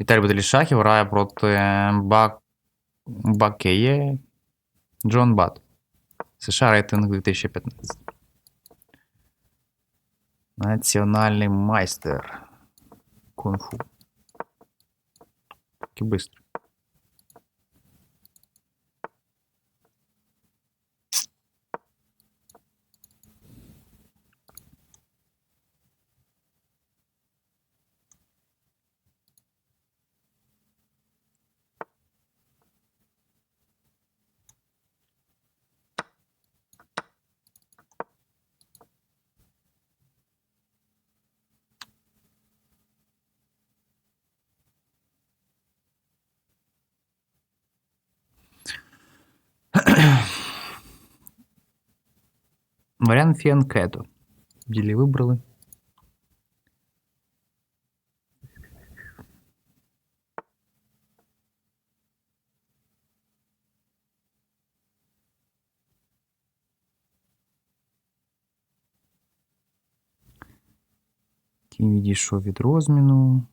Віталій Баталій Шахів грає проти Бак... Бакеє Джон Бат. США рейтинг 2015. Національний майстер. Кунг-фу. Такий бистрий. Варіант Фіанкето. Ділі вибрали. Кінь відійшов від розміну.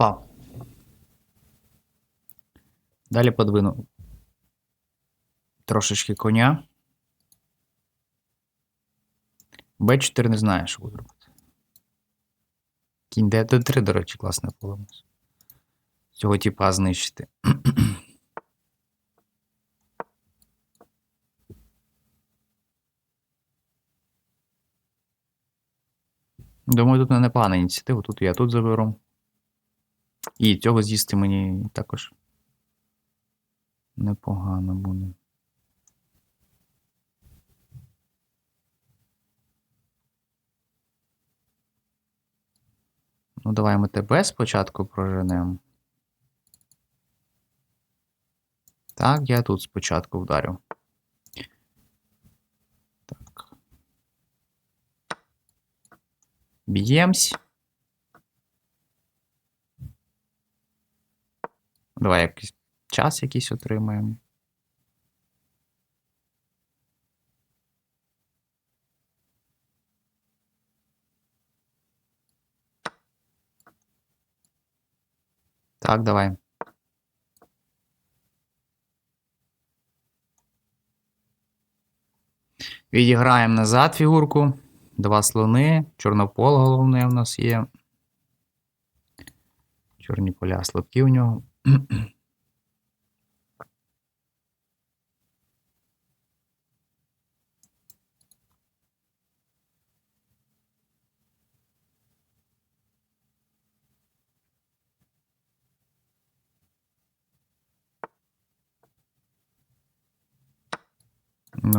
Напав. Далі подвину. Трошечки коня. Б4 не знаю, що буду робити. Кінь Д3, до речі, класне поле. Цього типа знищити. Думаю, тут непогана ініціатива. Тут я тут заберу. І цього з'їсти мені також непогано буде. Ну, давай ми тебе спочатку проженемо. Так, я тут спочатку вдарю. Так. Б'ємось. Давай якийсь час якийсь отримаємо. Так, давай. Відіграємо назад фігурку. Два слони. Чорнопол головне у нас є. Чорні поля слабкі у нього. Ну,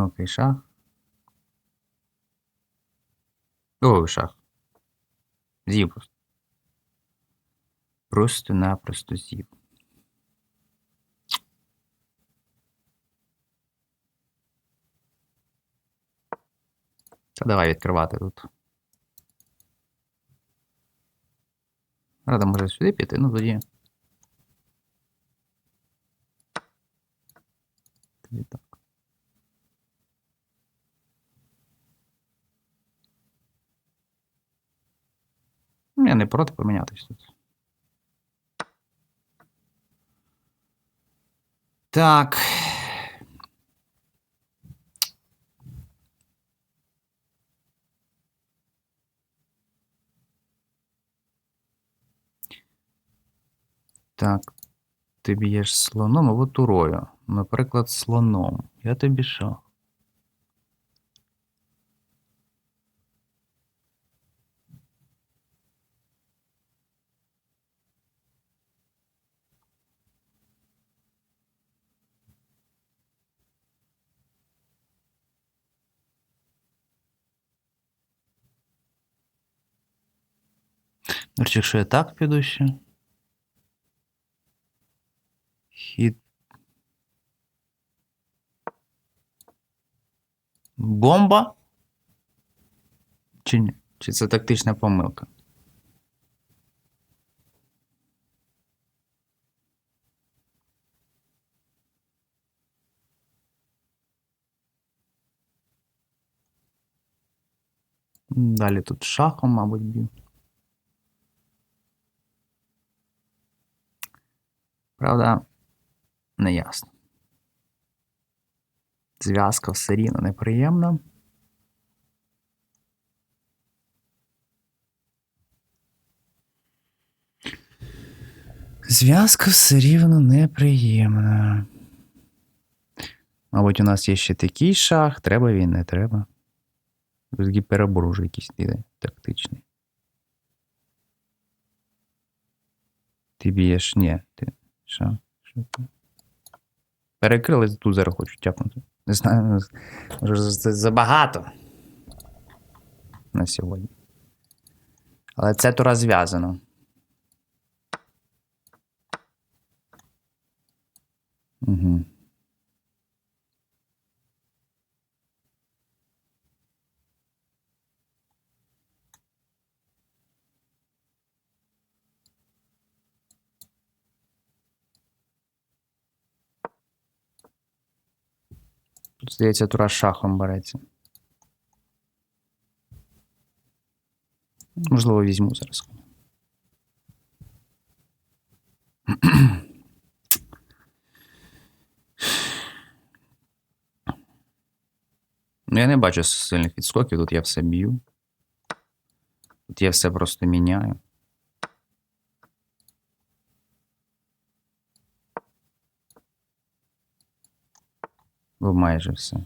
окей, шах. Ой, шах. З'їв просто. Просто-напросто з'їв. Та давай відкривати тут. Рада може сюди піти, ну тоді. Тоді так. Ну, Я не проти помінятись тут. Так. Так, ти б'єш слоном або турою. Наприклад, слоном. Я тобі що? Якщо я так піду ще. Хід. Бомба? Чи ні? Чи це тактична помилка? Далі тут шахом, мабуть, б'ю. Правда, не ясно. Зв'язка все рівно неприємна. Зв'язка все рівно неприємна. Мабуть, у нас є ще такий шах, треба він, не треба. Перебор якийсь іде тактичний. Ти б'єш, ні. Ти... Що? Що? Перекрили, тут зараз хочу тяпнути. Не знаю, може це забагато на сьогодні. Але це то розв'язано. Угу. Тут, здається, тура шахом береться. Можливо, візьму зараз. Я не бачу сильних відскоків, тут я все б'ю. Тут я все просто міняю. Бо майже все.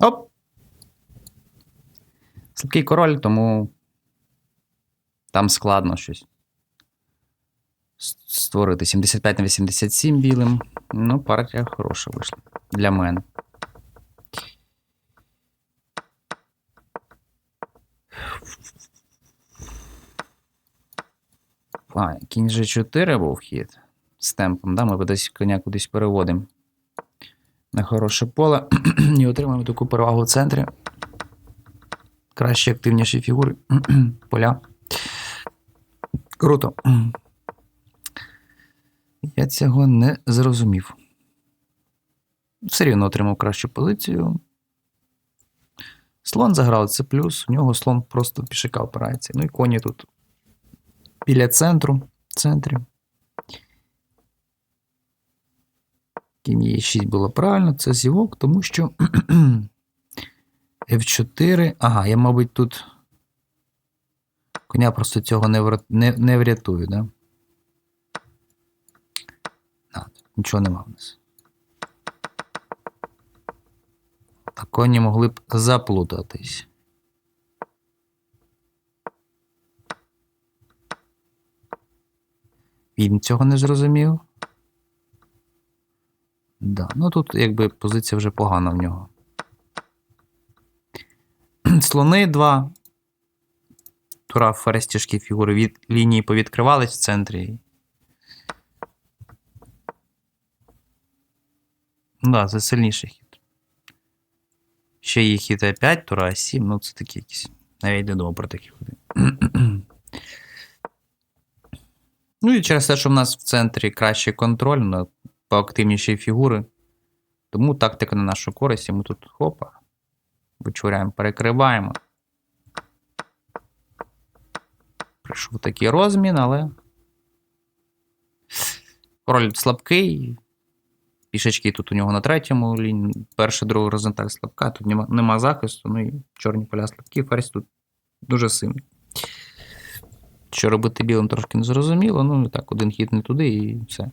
Оп! Слабкий король, тому там складно щось створити 75 на 87 білим. Ну, партія хороша вийшла для мене. А, кінь G4 був хід з темпом, да? Ми десь коня кудись переводимо на хороше поле і отримаємо таку перевагу в центрі. Краще активніші фігури поля. Круто. Я цього не зрозумів. Все рівно отримав кращу позицію. Слон заграв, це плюс. У нього слон просто в пішака опирається. Ну і коні тут біля центру. В центрі. Кінь є 6 було правильно, це зівок, тому що F4. Ага, я, мабуть, тут. Коня просто цього не, не, не врятую, да? А, тут нічого нема в нас. Так коні могли б заплутатись. Він цього не зрозумів. Да, ну тут якби позиція вже погана в нього. Слони 2. Тура ферзь фігури від лінії повідкривались в центрі. Ну да, це сильніший хід. Ще є хід А5, тура А7, ну це такі якісь. Навіть не думав про такі ходи. ну і через те, що в нас в центрі кращий контроль, на поактивніші фігури. Тому тактика на нашу користь, і ми тут хопа. Вичуряємо, перекриваємо. Прийшов такий розмін, але. Король слабкий. Пішечки тут у нього на третьому лінії. Перша, друга горизонталь слабка, тут нема, нема захисту, ну і чорні поля слабкі, ферзь тут дуже сильний. Що робити білим трошки не зрозуміло, ну так, один хід не туди і все.